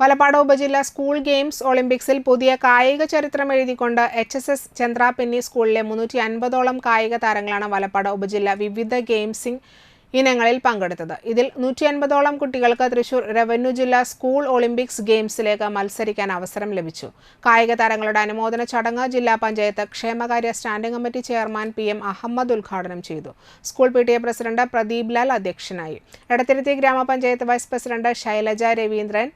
വലപ്പാട് ഉപജില്ല school games ഒളിമ്പിക്സിൽ പുതിയ കായിക ചരിത്രം എഴുതിക്കൊണ്ട് എച്ച് എസ് എസ് ചന്ദ്രാപിന്നി സ്കൂളിലെ മുന്നൂറ്റി അൻപതോളം കായിക താരങ്ങളാണ് വലപ്പാട് ഉപജില്ല വിവിധ ഗെയിംസിംഗ് ഇനങ്ങളിൽ പങ്കെടുത്തത്. ഇതിൽ നൂറ്റി അൻപതോളം കുട്ടികൾക്ക് തൃശൂർ റവന്യൂ ജില്ലാ സ്കൂൾ ഒളിമ്പിക്സ് ഗെയിംസിലേക്ക് മത്സരിക്കാൻ അവസരം ലഭിച്ചു. കായിക താരങ്ങളുടെ അനുമോദന ചടങ്ങ് ജില്ലാ പഞ്ചായത്ത് ക്ഷേമകാര്യ standing committee chairman P M Ahammed ഉദ്ഘാടനം ചെയ്തു. School P T A president Pradeep Lal അധ്യക്ഷനായി. എടത്തിരുത്തി ഗ്രാമപഞ്ചായത്ത് vice president Shailaja Raveendran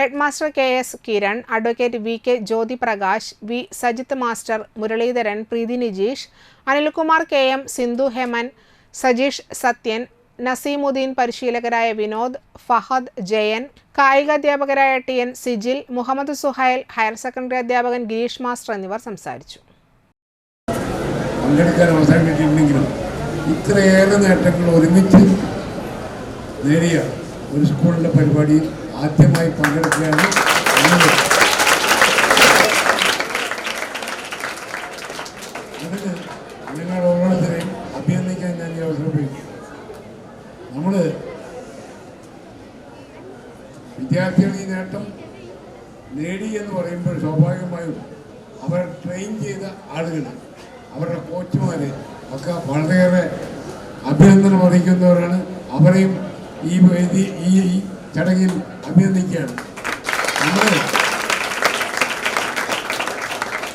headmaster K S Kiran advocate V K Jyothi Prakash V Sajith master Muraleedharan Preethi Nijeesh Anilkumar K M Sindhu Heman Sajeesh Sathyan Naseemuddin പരിശീലകരായ Vinod Fahad Jayan കായിക അധ്യാപകരായ T N Sijil Muhammad Suhail higher secondary അധ്യാപകൻ Gireesh master എന്നിവർ സംസാരിച്ചു. പങ്കെടുക്കാൻ അവസരം കിട്ടിയിട്ടുണ്ടെങ്കിലും ഇത്രയേറെ നേട്ടങ്ങൾ ഒരുമിച്ച് നേടിയ ഒരു സ്കൂളിന്റെ പരിപാടിയിൽ ആദ്യമായി പങ്കെടുക്കുകയാണ് അതിന് നിങ്ങൾ ഓരോരുത്തരെയും അഭിനന്ദിക്കാൻ ഞാൻ ഈ അവസരം ഉപയോഗിക്കും നമ്മൾ വിദ്യാർത്ഥികൾ ഈ നേട്ടം നേടി എന്ന് പറയുമ്പോൾ സ്വാഭാവികമായും അവരെ ട്രെയിൻ ചെയ്ത ആളുകൾ അവരുടെ കോച്ചുമാര് ഒക്കെ വളരെയേറെ അഭിനന്ദനം അറിയിക്കുന്നവരാണ് അവരെയും ഈ ഈ ചടങ്ങിൽ അഭിനന്ദിക്കുകയാണ്. നമ്മൾ